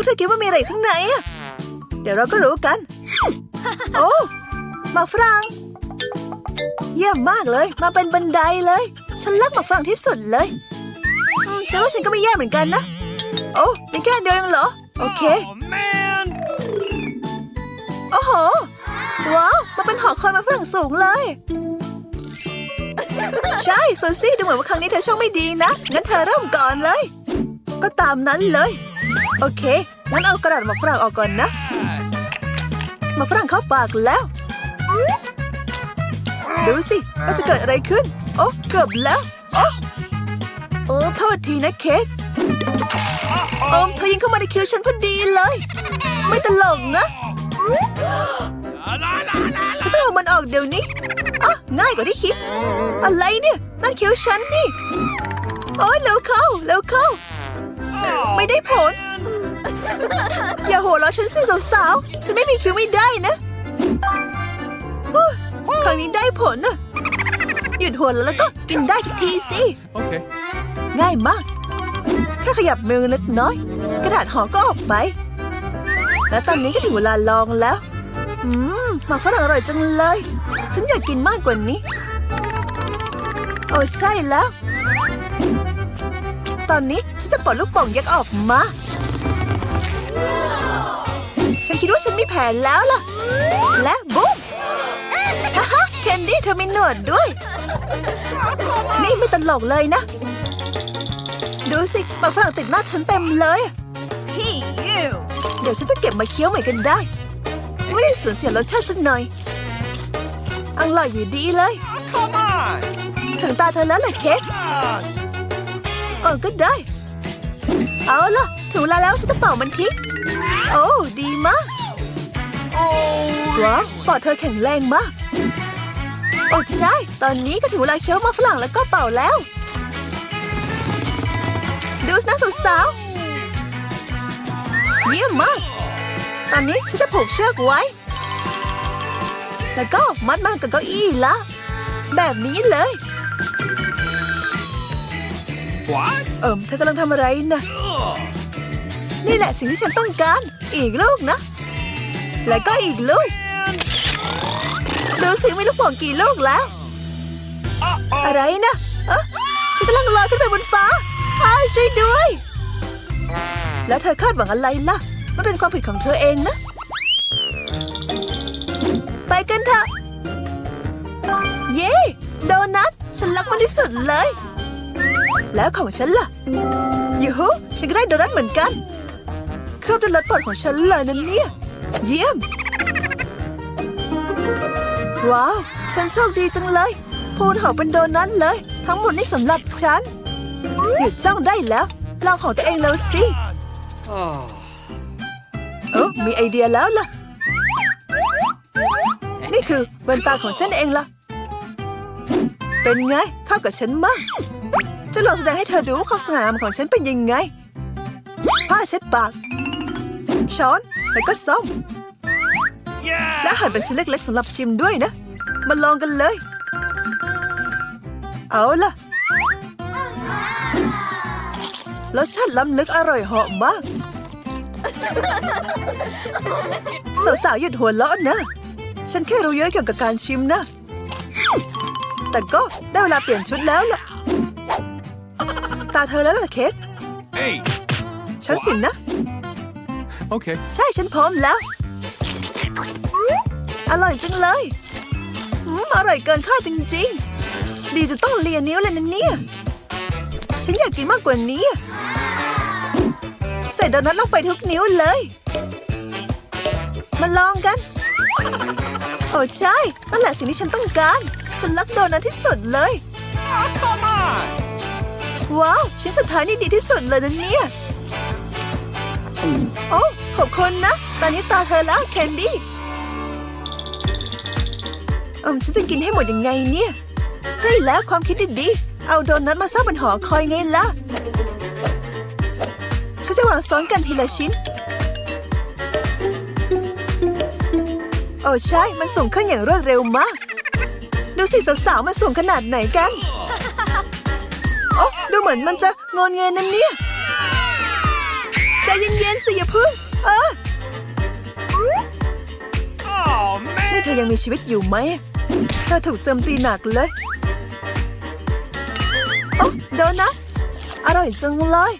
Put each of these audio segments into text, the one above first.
วกเธอคิดว่ามีอะไรข้างในอะเดี๋ยวเราก็รู้กัน โอ้หมากฝรั่งเยี่ยมมากเลย มาเป็นบันไดเลย ฉันรักหมากฝรั่งที่สุดเลยอืมฉันว่าฉันก็ไม่แย่เหมือนกันนะ โอ้ยังแค่เดียวเองเหรอ โอเค Oh man! โอ้โห ว้าว มันเป็นหอคอยมาฝรั่งสูงเลย ใช่โซซี่ดูเหมือนว่าครั้งนี้เธอโชคไม่ดีนะ งั้นเธอเริ่มก่อนเลย ก็ตามนั้นเลย โอเค งั้นเอากระดาษมาฝรั่งออกก่อนนะมาฝรั่งเข้าปากแล้ว ดูสิว่าจะเกิดอะไรขึ้น โอ้เกือบแล้วโอ้โอ้โทษทีนะเคสโอมเธอยิงเข้ามาในคิวฉันพอดีเลย ไม่ตลกนะฉันต้องเอามันออกเดี๋ยวนี้อะง่ายกว่าที่คิด อะไรเนี่ย นั่นคิ้วฉันนี่ โอ้ยเร็วเข้าเร็วเข้า ไม่ได้ผล อย่าโหวเราะฉันสิสาวๆ ฉันไม่มีคิ้วไม่ได้นะโอ้ยครั้งนี้ได้ผลน่ะหยุดหัวเราะแล้วก็กินได้สักทีสิ Okay. ง่ายมาก แค่ขยับมือเล็กน้อย กระดาษห่อก็ออกไป และตอนนี้ก็ถึงเวลาลองแล้ว อืมหมากฝรั่งอร่อยจังเลย ฉันอยากกินมากกว่านี้ โอ้ใช่แล้ว ตอนนี้ฉันจะปลดลูกโป่งยักษ์ออกมา ฉันคิดว่าฉันมีแผนแล้วล่ะ และบุ้มฮ่าฮ่าแคนดี้เธอมีหนวดด้วย นี่ไม่ตลกเลยนะ ดูสิหมากฝรั่งติดหน้าฉันเต็มเลย Hey, you! เดี๋ยวฉันจะเก็บมาเคี้ยวใหม่กันได้ ไม่ได้สูญเสียรสชาติสักหน่อยอร่อยอยู่ดีเลย Come on! ถึงตาเธอแล้วแหละเค้ก Ah, เออก็ได้ เอาล่ะ ถึงเวลาแล้วฉันจะเป่ามันทิ้ง โอ้ดีมาก oh, ว้าวปอดเธอแข็งแรงมากโอ้ใช่ ตอนนี้ก็ถึงเวลาเคี้ยวหมาฝรั่งแล้วก็เป่าแล้ว ดูสินะสาวๆเยี่ยมมาก ตอนนี้ฉันจะผูกเชือกไว้ แล้วก็มัดมันกับเก้าอี้ละ แบบนี้เลย what? เอิมเธอกำลังทำอะไรนะ Ugh. นี่แหละสิ่งที่ฉันต้องการ อีกลูกนะ แล้วก็อีกลูกดูสิมีลูกโป่งกี่ลูกแล้ว อะไรนะอะฉันกำลังลอยขึ้นไปบนฟ้าอ้ายช่วยด้วย แล้วเธอคาดหวังอะไรล่ะ มันเป็นความผิดของเธอเองนะ ไปกันเถอะ เย้ โดนัท ฉันรักมันที่สุดเลย แล้วของฉันล่ะยูฮูฉันก็ได้โดนัทเหมือนกัน อบด้วยรสโปรดของฉันเลยนั่นเนี่ย เยี่ยม ว้าว ฉันโชคดีจังเลย พูนหอมเป็นโดนัทเลย ทั้งหมดนี่สำหรับฉันหยุดจ้องได้แล้วลองของตัวเองแล้วสิ Oh. เออมีไอเดียแล้วล่ะ นี่คือแว่นตาของฉันเองล่ะ เป็นไงเข้ากับฉันมากจะลองแสดงให้เธอดูว่าความสง่างามของฉันเป็นยังไง ผ้าเช็ดปาก ช้อน แล้วก็ซ่อมและ Yeah! หั่นเป็นชิ้นเล็กๆสำหรับชิมด้วยนะ มาลองกันเลย เอาล่ะรสชาติล้ำลึกอร่อยเหาะมาก สาวๆหยุดหัวเราะนะ ฉันแค่รู้เยอะเกี่ยวกับการชิมนะ แต่ก็ได้เวลาเปลี่ยนชุดแล้วล่ะ ตาเธอแล้วล่ะเค้ก Hey! ฉันสินะ Okay. ใช่ฉันพร้อมแล้ว อร่อยจังเลยอืมอร่อยเกินคาดจริง ๆ ดีจนต้องเลียนิ้วเลยนะเนี่ย ฉันอยากกินมากกว่านี้ ใส่โดนัทลงไปทุกนิ้วเลย มาลองกัน โอ้ใช่ นั่นแหละสิ่งที่ฉันต้องการ ฉันรักโดนัทที่สุดเลย Oh, come on! ว้าว ชิ้นสุดท้ายนี่ดีที่สุดเลยนะเนี่ย โอ้ ขอบคุณนะ ตอนนี้ตาเธอแล้วแคนดี้อืมฉันจะกินให้หมดยังไงเนี่ย ใช่แล้วความคิดดีๆเอาโดนัทมาสร้าบนหอคอยไงล่ะ ฉันจะวางซ้อนกันทีละชิ้น โอ้ใช่ มันสูงขึ้นอย่างรวดเร็วมาก ดูสิสาวๆ มันสูงขนาดไหนกันโอ้ดูเหมือนมันจะงอนเงินนั่นเนี่ยใจเย็นๆสิอย่าพึ่ง เออ Oh นี่ man! เธอยังมีชีวิตอยู่ไหมเธอถูกโจมตีหนักเลยโอ้โดนัทอร่อยจังเลย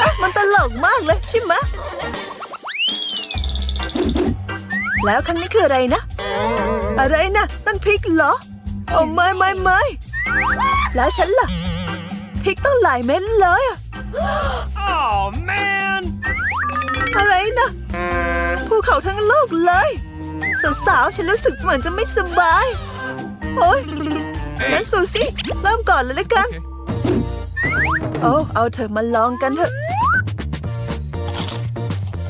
อะมันตลกมากเลยใช่ไหมแล้วครั้งนี้คืออะไรนะ อะไรนะนั่นพริกเหรอโอ้ไม่ไม่ไม่แล้วฉันล่ะพริกต้องหลายเม็ดเลยอะ Oh man! อะไรนะภูเขาทั้งโลกเลยสาวๆฉันรู้สึกเหมือนจะไม่สบาย โอ๊ยงั้นซูซี่เริ่มก่อนเลยละกัน Okay. โอ้เอาเถอะมาลองกันเถอะ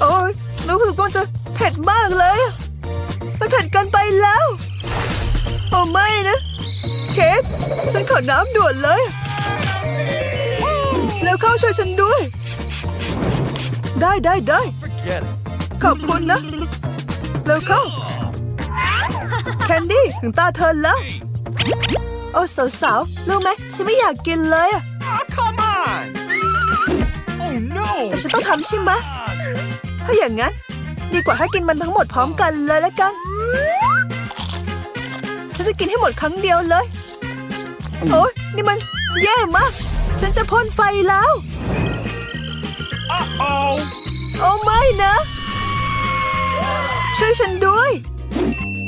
โอ้ยรู้สึกว่าจะเผ็ดมากเลยอะมันเผ็ดเกันไปแล้ว โอ้ไม่นะ เค้กฉันขอน้ำด่วนเลย แล้วเข้าช่วยฉันด้วย ได้ได้ได้ Forget it. ขอบคุณนะ แล้วเข้า แคนดี้ถึงตาเธอแล้ว โอ้สาวๆรู้ไหมฉันไม่อยากกินเลยอะ Oh, come on! Oh no! แต่ฉันต้องทำใช่ไหมถ้าอย่างนั้น ดีกว่าถ้ากินมันทั้งหมดพร้อมกันเลยแล้วกัน ฉันจะกินให้หมดครั้งเดียวเลย โอ้ยนี่มันแย่มาก ฉันจะพ่นไฟแล้ว Uh-oh! โอ้ไม่นะ ช่วยฉันด้วย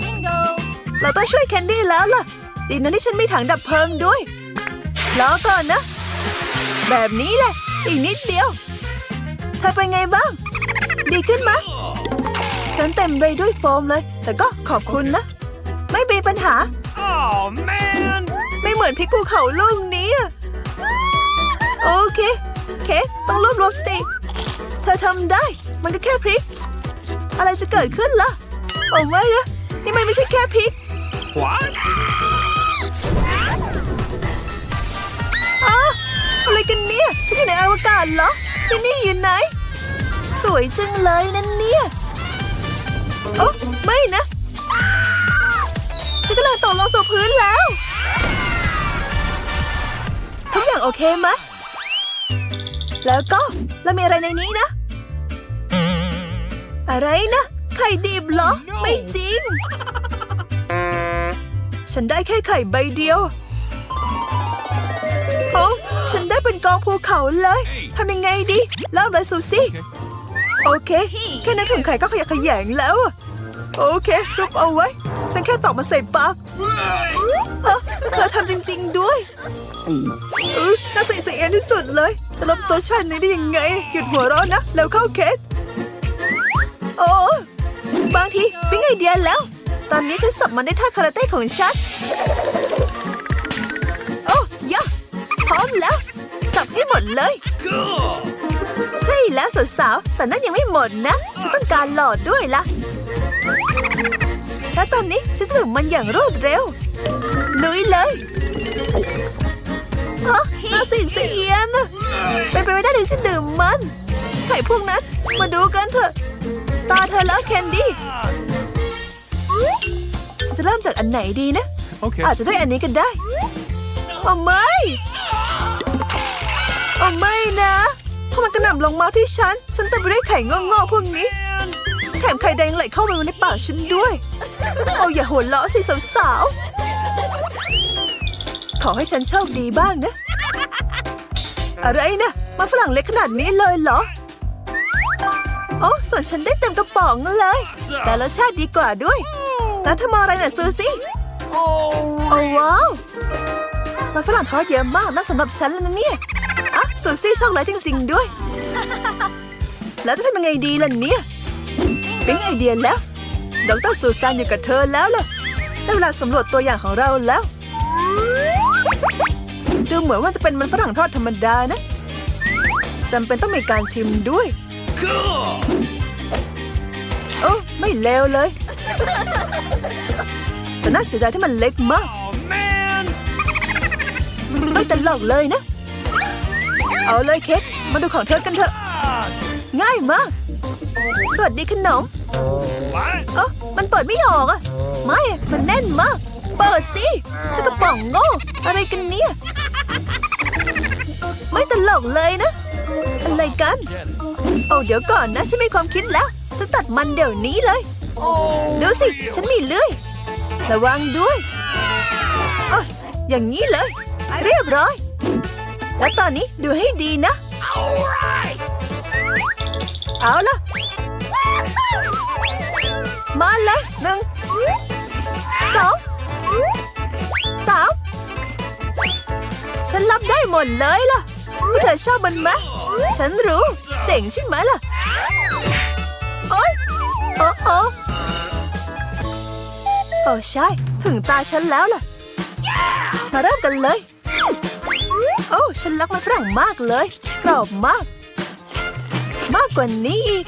Bingo! เราต้องช่วยแคนดี้แล้วล่ะ ดีนะที่ฉันมีถังดับเพลิงด้วยรอก่อนนะ แบบนี้แหละ อีกนิดเดียว เธอเป็นไงบ้าง ดีขึ้นไหมฉันเต็มไปด้วยโฟมเลย แต่ก็ขอบคุณนะ ไม่มีปัญหา Oh man! ไม่เหมือนพริกภูเขาลูกนี้อะโอเค เคกต้องรวบรวมสติ เธอทำได้ มันก็แค่พริก อะไรจะเกิดขึ้นล่ะโอ้ไม่นะนี่มันไม่ใช่แค่พริก What? อะอะไรกันเนี่ย ฉันอยู่ในอวกาศเหรอที่นี่อยู่ไหน สวยจังเลยนั่นเนี่ยโอ้ไม่นะ ฉันกำลังตกลงสู่พื้นแล้ว ทุกอย่างโอเคไหมแล้วก็เรามีอะไรในนี้นะ อะไรนะ ไข่ดิบเหรอ ไม่จริง ฉันได้แค่ไข่ใบเดียวโอ้ฉันได้เป็นกองภูเขาเลยทำยังไงดีเริ่มเลยซูซี่ Okay. โอเค แค่นั้นถุงไข่ก็ขยะแขยงแล้วอะโอเครุบเอาไว้ ฉันแค่ตอกมาใส่ปากฮะเธอทำจริง ๆด้วยเออน่าสงสารที่สุดเลย จะลบตัวฉันนี้ได้ยังไง หยุดหัวเร้อนนะ แล้วเข้าเคส โอ้บางทีปิ๊งไอเดียแล้ว ตอนนี้ฉันสับมันได้ท่าคาราเต้ของฉันโอ้ยะพร้อมแล้ว สับให้หมดเลย Go! ใช่แล้วสาวๆแต่นั่นยังไม่หมดนะ ฉันต้องการหลอดด้วยล่ะและตอนนี้ฉันจะดื่มมันอย่างรวดเร็ว ลุยเลยฮะน่าสินเสียนะเป็นไปไม่ได้ที่จะดื่มมัน ไข่พวกนั้น มาดูกันเถอะาเธอแล้วแคนดี้ฉันจะเริ่มจากอันไหนดีนะ Okay. อาจจะด้วยอันนี้ก็ได้โอ้ไม่โอ้ไม่นะพอมันกระหน่ำลงมาที่ฉัน ฉันเต็มไปด้วยไข่งอกๆพวกนี้ Man! แถมไข่แดงไหลเข้าไปในปากฉันด้วย เอาอย่าหัวเราะสิสาวๆ ขอให้ฉันโชคดีบ้างนะ อะไรนะ มาฝรั่งเล็กขนาดนี้เลยเหรอ โอ้ส่วนฉันได้เต็มกระป๋องเลย แต่รสชาติดีกว่าด้วย แล้วเธอะไรน่ะซูซี่ Oh! โอ้ว้าวมันฝรั่งทอดเยอะมากน่าสำหรับฉันแล้วนะเนี่ยอะซูซี่โชคร้ายจริง ๆ ด้วย แล้วจะทำยังไงดีล่ะเนี่ยปิ๊งไอเดียแล้วดรซูซานอยู่กับเธอแล้วล่ะได้เวลาสำรวจตัวอย่างของเราแล้ว ดูเหมือนว่าจะเป็นมันฝรั่งทอดธรรมดานะจำเป็นต้องมีการชิมด้วย โอ้ไม่เลวเลย แต่น่าเสียดายที่มันเล็กมาก Oh man! ไม่ตลกเลยนะ เอาเลยเค้กมาดูของเธอกันเถอะ God! ง่ายมาก สวัสดีขนม What? เออมันเปิดไม่ออกอะไม่อะมันแน่นมาก เปิดสิเจะกระป๋องโง่อะไรกันเนี่ย ไม่ตลกเลยนะ อะไรกัน โอ้เดี๋ยวก่อนนะ ฉันมีความคิดแล้ว ฉันตัดมันเดี๋ยวนี้เลย ดูสิ ฉันมีเลื่อย ระวังด้วยออย่างนี้เลย เรียบร้อย แล้วตอนนี้ดูให้ดีนะ เอาล่ะมาเลยหนึ่งสองสามฉันรับได้หมดเลยล่ะเธอชอบมันไหม ฉันรู้ เจ๋งใช่ไหมล่ะ โอ๊ยโอ้โอโอ้ใช่ ถึงตาฉันแล้วล่ะ มาเริ่มกันเลย โอ้ฉันรักมันฝรั่งมากเลย กรอบมาก มากกว่านี้อีก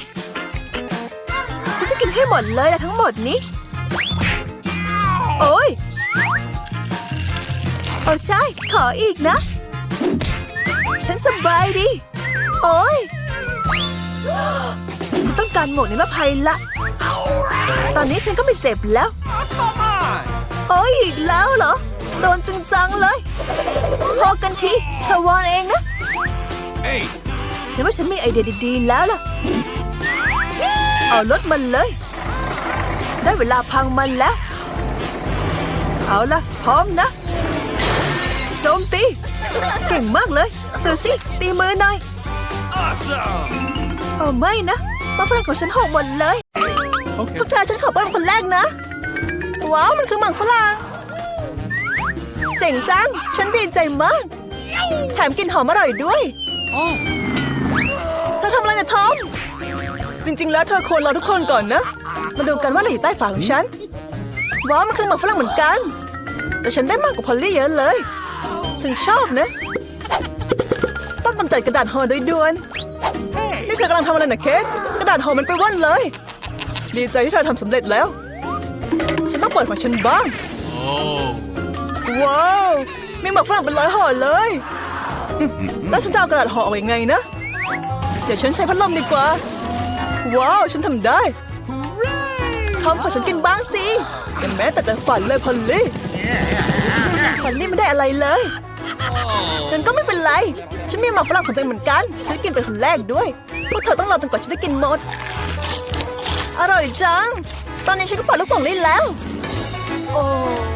ฉันจะกินให้หมดเลยนะทั้งหมดนี้ โอ้ยโอ้ใช่ ขออีกนะ ฉันสบายดี โอ้ยฉันต้องการหมวกนิรภัยละ ตอนนี้ฉันก็ไม่เจ็บแล้ว Come on! โอ้ยอีกแล้วเหรอ โดนจังๆเลย พอกันทีเธอวอนเองนะ Hey! ฉันว่าฉันมีไอเดียดีๆแล้วล่ะ เอารถมันเลย ได้เวลาพังมันแล้ว เอาล่ะพร้อมนะ โจมตี เก่งมากเลยซูซี่ตีมือหน่อย Awesome! โอ้ไม่นะมาฝรั่งของฉันหกหมดเลย Okay. พวกเธอฉันขอเป็นคนแรกนะ ว้าว มันคือหมังฝรั่งเจ๋งจัง ฉันดีใจมาก แถมกลินหอมอร่อยด้วย Oh! เธอทำอะไรนะทอม จริง ๆ แล้วเธอควรรอทุกคนก่อนนะ มาดูกันว่าอะไรอยู่ใต้ฝาของฉัน ว้าว มันคือหมักฝรั่งเหมือนกัน แต่ฉันได้มากกว่าพอลลี่เยอะเลย ฉันชอบนะ ต้องกำจัดกระดาษห่อโดยด่วน นี่เธอกำลังทำอะไรนะเคทกระดาษห่อมันไปว่อนเลย ดีใจที่เธอทำสำเร็จแล้ว ฉันต้องเปิดของฉันบ้าง Oh! ว้าว มีหมักฝรั่งเป็นร้อยห่อเลย แล้วฉันจะเอากระดาษห่อเอายังไงนะ เดี๋ยวฉันใช้พัดลมดีกว่า ว้าว ฉันทำได้ทอมขอฉันกินบ้างสิอย่าแม้แต่จะฝันเลยพอลลี่พอลลี่ไม่ได้อะไรเลย งั้นก็ไม่เป็นไร ฉันมีหมักฝรั่งของตัวเองเหมือนกัน ฉันกินเป็นคนแรกด้วย พวกเธอต้องรอจนกว่าฉันจะกินหมด อร่อยจัง ตอนนี้ฉันก็เปิดลูกโป่งได้แล้ว โอ้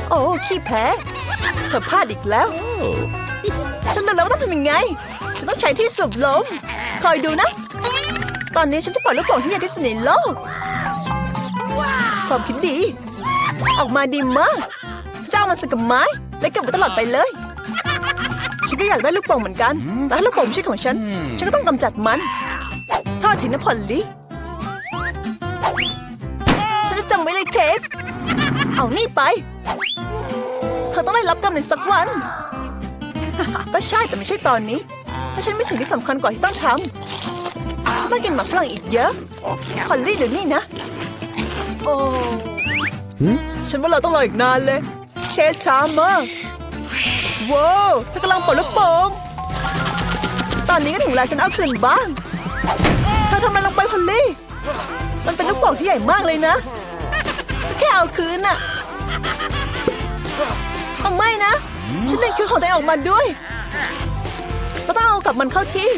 โอ้ขี้แพ้เธอพลาดอีกแล้ว ฉันรู้แล้วว่าต้องทำยังไง ฉันต้องใช้ที่สูบลม คอยดูนะ ตอนนี้ฉันจะปล่อยลูกโป่งที่ใหญ่ที่สุดในโลกความคิดดี ออกมาดีมากเจะเอามันสกับไม้และเก็บไว้ตลอดไปเลย ฉันก็อยากได้ลูกโป่งเหมือนกัน แต่ถ้าลูกโป่งไม่ใช่ของฉัน ฉันก็ต้องกำจัดมันทอดทิ้งนะพอลลี่ฉันจะจำไว้เลยเคสเอานี่ไป เธอต้องได้รับกรรมในสักวัน ก็ใช่แต่ไม่ใช่ตอนนี้ถ้าฉันมีสิ่งที่สำคัญกว่าที่ต้องทำฉันต้องกินหมากฝรั่งอีกเยอะพอลลี่เดี๋ยวนี้นะ โอ้ฉันว่าเราต้องรออีกนานเลยเคสช้ามาก ว้าวเธอกำลังปลดลูกโป่งตอนนี้ก็ถึงเวลาฉันเอาคืนบ้างเธอทำอะไรลงไปพอลลี่ มันเป็นลูกโป่งที่ใหญ่มากเลยนะ แค่เอาคืนน่ะเอาไม่นะ ฉันเล่นคือของตัวเองออกมาด้วยก็ต้องเอากลับมันเข้าที่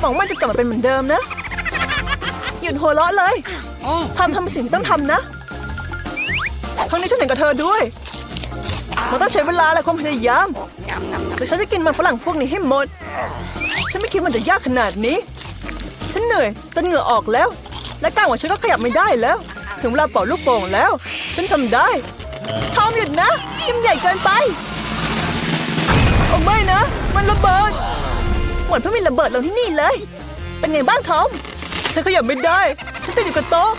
หวังว่าจะกลับมาเป็นเหมือนเดิมนะ หยุดหัวเราะเลย Oh! ทำทำสิ่งที่ต้องทำนะ ครั้งนี้ฉันเห็นกับเธอด้วย มันต้องใช้เวลาและความพยายามแต่ฉันจะกินมันฝรั่งพวกนี้ให้หมด ฉันไม่คิดมันจะยากขนาดนี้ ฉันเหนื่อยจนเหงื่อออกแล้ว และก้ามของฉันก็ขยับไม่ได้แล้ว ถึงเวลาเป่าลูกโป่งแล้ว ฉันทำได้ทอมหยุดนะยิ่งใหญ่เกินไปโอ้ไม่นะ มันระเบิดเหมือนเพิ่งมีระเบิดลงที่นี่เลย เป็นไงบ้างทอมฉันขยับไม่ได้ฉันติดอยู่กับโต๊ะ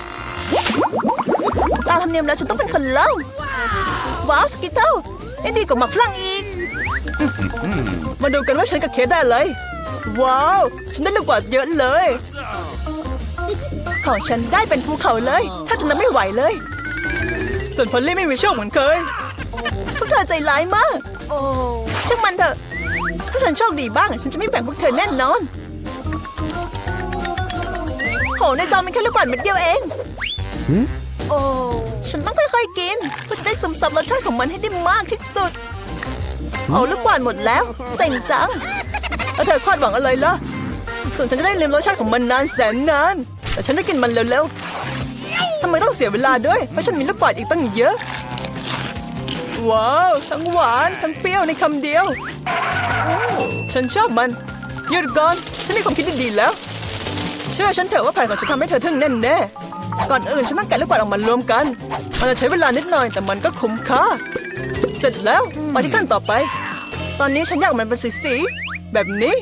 ตามธรรมเนียมแล้วฉันต้องเป็นคนเล่าว้าวสกิตเต ลนี่ดีกว่าหมักฝรั่งอีก มาดูกันว่าฉันกับเคสได้อะไรว้าว ฉันได้ลูกกว่าเยอะเลย ของฉันได้เป็นภูเขาเลย ถ้าจะนับไม่ไหวเลย ส่วนพอลลี่ไม่มีโชคเหมือนเคย พวกเธอใจร้ายมาก โอ้ช่างมันเถอะ ถ้าฉันโชคดีบ้าง ฉันจะไม่แบ่งพวกเธอแน่นอน โหในซองมีแค่ลูกกวาดเม็ดเดียวเอง โอ้ ฉันต้องค่อยๆกินเพื่อจะได้ซึมซับรสชาติของมันให้ได้มากที่สุด เอาลูกกวาดหมดแล้วเจ๋งจังแล้วเธอคาดหวังอะไรล่ะ ส่วนฉันจะได้เลียมรสชาติของมันนานแสนนาน แต่ฉันจะกินมันเร็วๆทำไมต้องเสียเวลาด้วย เพราะฉันมีลูกกวาดอีกตั้งเยอะว้าวทั้งหวานทั้งเปรี้ยวในคำเดียว ฉันชอบมันหยุดก่อนฉันมีความคิดดีๆแล้ว เชื่อฉันเถอะว่าแผนของฉันทำให้เธอทึ่งแน่แน่ ก่อนอื่นฉันต้องแกะลูกกวาดออกมารวมกัน มันจะใช้เวลานิดหน่อยแต่มันก็คุ้มค่า เสร็จแล้วไปที่ขั้นต่อไป ตอนนี้ฉันอยากมันเป็นสีๆแบบนี้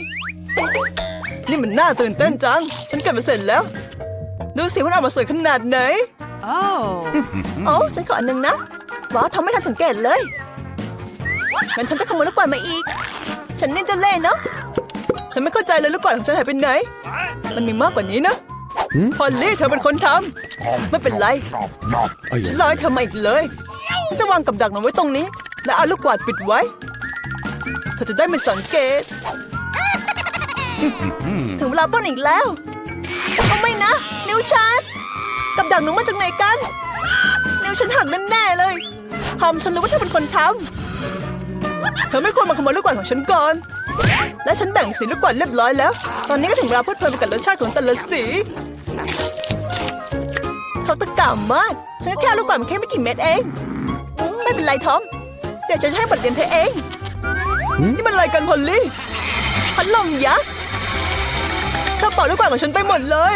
นี่มันน่าตื่นเต้นจัง ฉันเก็บมาเสร็จแล้ว ดูสิว่ามันออกมาสวยขนาดไหน Oh. โอ้ฉันขออันหนึ่งนะว้าวทำไม่ทันสังเกตเลยงั้นฉันจะขโมยลูกกวาดมาอีก ฉันนี่เจะเล่ห์เนาะฉันไม่เข้าใจเลยลูกกวาดของฉันหายไปไหน มันมีมากกว่านี้นะ พอลลี่เธอเป็นคนทำไม่เป็นไรฉันรอให้เธอมาอีกเลยฉันจะวางกับดักมันไว้ตรงนี้ แล้วเอาลูกกวาดปิดไว้ เธอจะได้ไม่สังเกต ถึงเวลาปล้นอีกแล้วเอาไม่นะ นิ้วฉันกับดักหนูมาจากไหนกัน นิ้วฉันหักแน่ๆเลยทอมฉันรู้ว่าเธอเป็นคนทำเธอไม่ควรมาขโมยลูกกวาดของฉันก่อน และฉันแบ่งสีลูกกวาดเรียบร้อยแล้ว ตอนนี้ก็ถึงเวลาเพลิดเพลินไปกับรสชาติของแต่ละสี เขาตะก่ามาก ฉันก็แค่เอาลูกกวาดมาแค่ไม่กี่เม็ดเอง ไม่เป็นไรทอม เดี๋ยวฉันจะให้บทเรียนเธอเอง นี่มันอะไรกันพอลลี่พัดลมยักษ์เธอเป่าลูกกวาดของฉันไปหมดเลย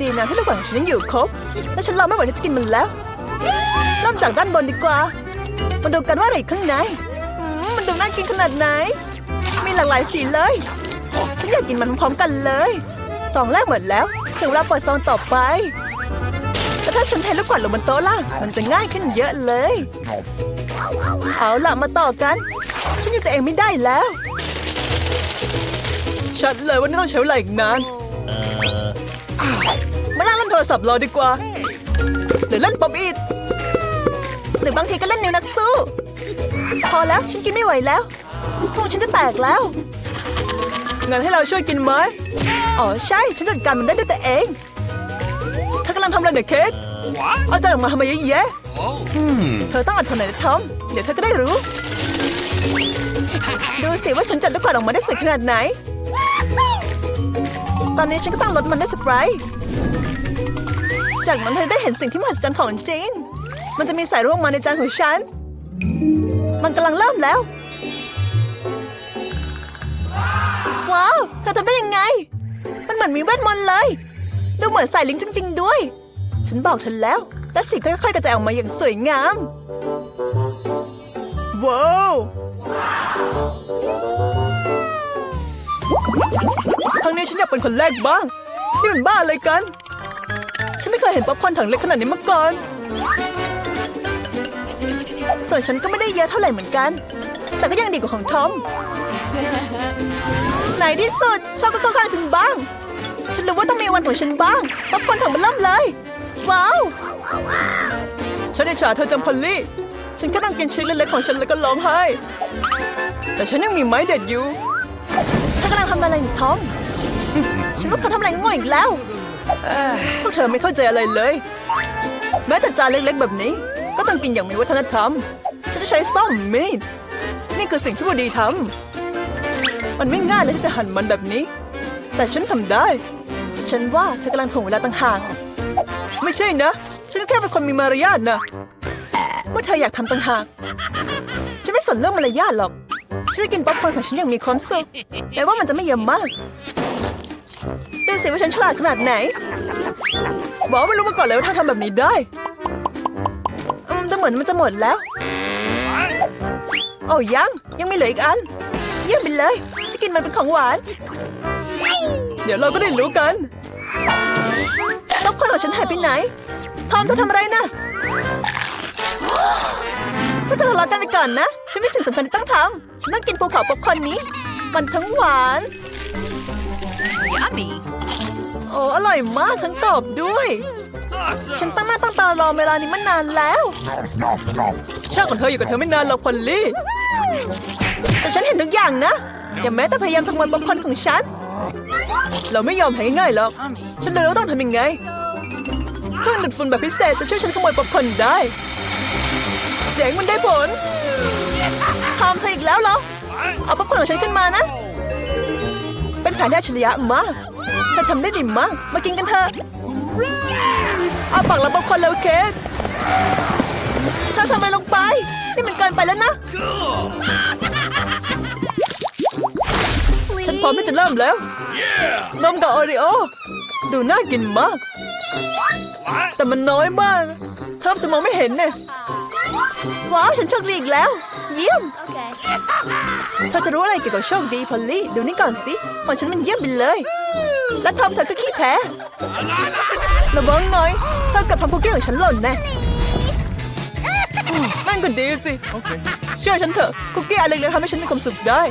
ดีนะที่ลูกกวาดของฉันยังอยู่ครบ และฉันรอไม่ไหวที่จะกินมันแล้วเริ่มจากด้านบนดีกว่า มาดูกันว่าอะไรอยู่ข้างในอืมมันดูน่ากินขนาดไหน มีหลากหลายสีเลย ฉันอยากกินมันพร้อมกันเลยซองแรกหมดแล้ว ถึงเวลาเปิดซองต่อไป แต่ถ้าฉันเทลูกกวาดลงบนโต๊ะล่ะ มันจะง่ายขึ้นเยอะเลย เอาล่ะมาต่อกัน ฉันยังตัวเองไม่ได้แล้ว ชัดเลยว่านี่ต้องใช้เวลาอีกนานมานั่งเล่นโทรศัพท์รอดีกว่าหรือเล่นป๊อปอีดหรือบางทีก็เล่นนิวนักสู้ พอแล้วฉันกินไม่ไหวแล้วพุงฉันจะแตกแล้ว งั้นให้เราช่วยกินไหมอ๋อใช่ ฉันจัดการมันได้ด้วยตัวเองเธอกำลังทำอะไรเนี่ยเค้กเอาจานออกมาทำไมเยอะแยะเธอต้องอดทนหน่อยนะทอม เดี๋ยวเธอก็ได้รู้ ดูสิว่าฉันจัดลูกกวาดออกมาได้สวยขนาดไหน ตอนนี้ฉันก็ต้องลดมันด้วยสเปรย์จากนั้นเธอได้เห็นสิ่งที่มหัศจรรย์ของจริง มันจะมีสายร่วงมาในจานของฉัน มันกำลังเริ่มแล้ว ว้าวเธอทำได้ยังไง มันเหมือนมีเวทมนต์เลย ดูเหมือนสายลิงจริง ๆ ด้วย ฉันบอกเธอแล้ว และสีค่อยๆกระจายออกมาอย่างสวยงาม ว้าวครั้งนี้ฉันอยากเป็นคนแรกบ้าง นี่มันบ้าอะไรกัน ฉันไม่เคยเห็นป๊อปคอร์นถังเล็กขนาดนี้มาก่อน ส่วนฉันก็ไม่ได้เยอะเท่าไหร่เหมือนกัน แต่ก็ยังดีกว่าของทอม ในที่สุดชอบก็เข้าข้างฉันบ้าง ฉันรู้ว่าต้องมีวันของฉันบ้างป๊อปคอนถังมันเริ่มเลย ว้าว ฉันอิจฉาเธอจำพอลลี่ ฉันก็ต้องกินชิ้นเล็กๆของฉันแล้วก็ร้องไห้ แต่ฉันยังมีไม้เด็ดอยู่เธอกำลังทำอะไรอยู่ทอม ฉันว่าเขาทำอะไรง่อยอีกแล้วพวกเธอไม่เข้าใจอะไรเลย แม้แต่จานเล็กๆ แบบนี้ ก็ต้องกินอย่างมีวัฒนธรรม ฉันจะใช้ซ่อมมีดนี่คือสิ่งที่พอดีทำ มันไม่ง่ายเลยที่จะหั่นมันแบบนี้ แต่ฉันทำได้ ฉันว่าเธอกำลังถ่วงเวลาต่างหากไม่ใช่นะ ฉันก็แค่เป็นคนมีมารยาทนะเมื่อเธออยากทำต่างหากฉันไม่สนเรื่องมารยาทหรอกฉันจะกินป๊อปคอร์นของฉันอย่างมีความสุขแม้ว่ามันจะไม่เยอะมากดูสิว่าฉันฉลาดขนาดไหนบอกไม่รู้มาก่อนเลยว่าเธอทำแบบนี้ได้อืมจะเหมือนมันจะหมดแล้ว โอ้ยังยังไม่เหลืออีกอัน เยี่ยมไปเลยฉันจะกินมันเป็นของหวาน เดี๋ยวเราก็ได้รู้กันป๊อปคอร์นของฉันหายไปไหน ทอมเธอทำอะไรนะพวกเธอทะเลาะกันไปก่อนนะ ฉันมีสิ่งสำคัญที่ต้องทำ ฉันต้องกินภูเขาป๊อปคอร์นนี้ มันทั้งหวาน Yummy. โอ้ อร่อยมากทั้งกรอบด้วย ฉัน Awesome! ตั้งหน้าตั้งตารอเวลานี้มานานแล้ว ชาติของเธออยู่กับเธอไม่นานหรอกพอลลี่ แต่ฉันเห็นทุกอย่างนะ อย่าแม้แต่พยายามจะขโมยป๊อปคอร์นของฉัน เราไม่ยอมแพ้ง่ายๆหรอก ฉันเลยว่าต้องทำยังไงเครื่องดูดฝุ่นแบบพิเศษจะช่วยฉันขโมยป๊อปคอร์นได้ เจ๋งมันได้ผลทำเธออีกแล้วเหรอ เอาป๊อปคอร์นของฉันขึ้นมานะ เป็นแผนที่อัจฉริยะมากเธอทำได้ดีมาก มากินกันเถอะเอาปากแล้วป๊อปคอร์นแล้วเคสเธอทำอะไรลงไป นี่มันเกินไปแล้วนะ ร้อมที่จะเริ่มแล้ว นมกับโอริโอ ดูน่ากินมาก แต่มันน้อยมากแทบจะมองไม่เห็นเนี่ยว้าว ฉันโชคดีอีกแล้ว เยี่ยม Okay. เธอจะรู้อะไรเกี่ยวกับโชคดีพอลลี่ดูนี่ก่อนสิของฉันมันเยี่ยมไปเลย และทอมเธอก็ขี้แพ้ระวังหน่อยเธอเกับทำคุกกี้ของฉันหล่นแน่อืมนั่นก็ดีสิ Okay. เชื่อฉันเถอะคุกกี้อันเล็กๆทำให้ฉันมีความสุขได้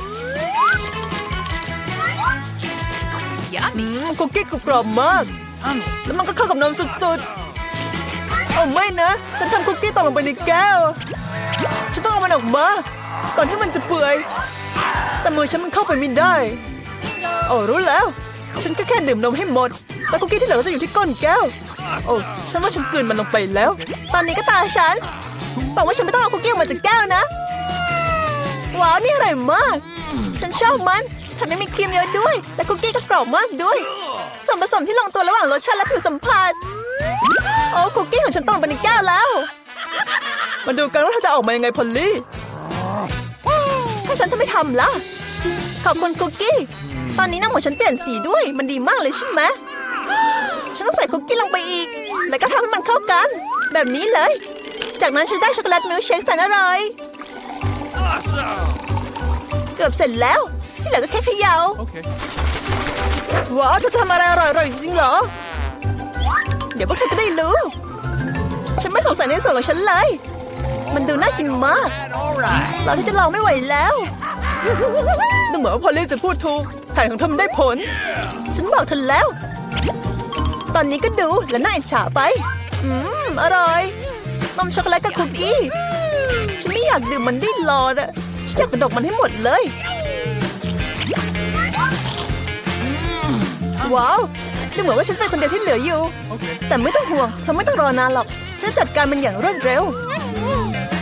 Yummy. อืมคุกกี้กรอบๆมาก แล้วมันก็เข้ากับนมสุดๆโอ้ไม่นะ ฉันทำคุกกี้ตกลงไปในแก้ว ฉันต้องเอามันออกมาก่อนที่มันจะเปื่อย แต่มือฉันมันเข้าไปไม่ได้ โอ้รู้แล้ว ฉันก็แค่ดื่มนมให้หมดแล้วคุกกี้ที่เหลือก็จะอยู่ที่ก้นแก้ว โอ้ฉันว่าฉันกลืนมันลงไปแล้ว ตอนนี้ก็ตาฉันบอกว่าฉันไม่ต้องเอาคุกกี้ออกมาจากแก้วนะ ว้าวนี่อร่อยมาก ฉันชอบมัน แถมยังมีครีมเยอะด้วย และคุกกี้ก็กรอบมากด้วย ส่วนผสมที่ลงตัวระหว่างรสชาติและผิวสัมผัส โอ้คุกกี้ของฉันตกไปในแก้วแล้ว มาดูกันว่าเธอจะออกมายังไงพอลลี่ ถ้าฉันจะไม่ทำล่ะ ขอบคุณคุกกี้ ตอนนี้น้ำของฉันเปลี่ยนสีด้วย มันดีมากเลยใช่ไหมฉันต้องใส่คุกกี้ลงไปอีก แล้วก็ทำให้มันเข้ากัน แบบนี้เลย จากนั้นฉันได้ช็อกโกแลตมิลค์เชคแสนอร่อย เกือบเสร็จแล้ว ที่เหลือก็แค่เขยา่า Okay. ว้าวเธอทำอะไรอร่อยๆจริงเหรอ เดี๋ยวพวกเธอก็ได้รู้ ฉันไม่สงสัยในส่วนของฉันเลย มันดูน่ากินมาก All right. เราที่จะลองไม่ไหวแล้วดูเหมือนว่าพอลลี่จะพูดถูกแผนของเธอมันได้ผล ฉันบอกเธอแล้ว ตอนนี้ก็ดูและน่าอิจฉาไป อืม อร่อยนมช็อกโกแลตกับคุกกี้ ฉันไม่อยากดื่มมันได้หลอดอะฉันอยากกระดกมันให้หมดเลย ว้าวดูเหมือนว่าฉันเป็นคนเดียวที่เหลืออยู่ Okay. แต่ไม่ต้องห่วงเธอไม่ต้องรอนานหรอก ฉันจะจัดการมันอย่างรวดเร็ว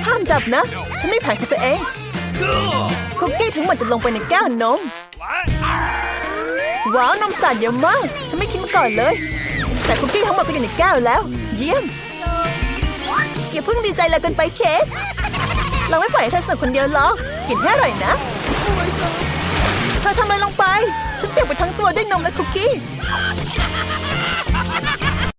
ห้ามจับนะ ฉันไม่แผนของตัวเอง Cool. คุกกี้ทั้งหมดจะลงไปในแก้วนม What? ว้าวนมสาดเยอะมาก ฉันไม่คิดมาก่อนเลย แต่คุกกี้ทั้งหมดก็อยู่ในแก้วแล้ว เยี่ยม อย่าเพิ่งดีใจเลยเกินไปเคสเราไม่ปล่อยให้เธอสนุกคนเดียวหรอก กินให้อร่อยนะ เธอทำอะไรลงไป ฉันเปียกไปทั้งตัวด้วยนมและคุกกี้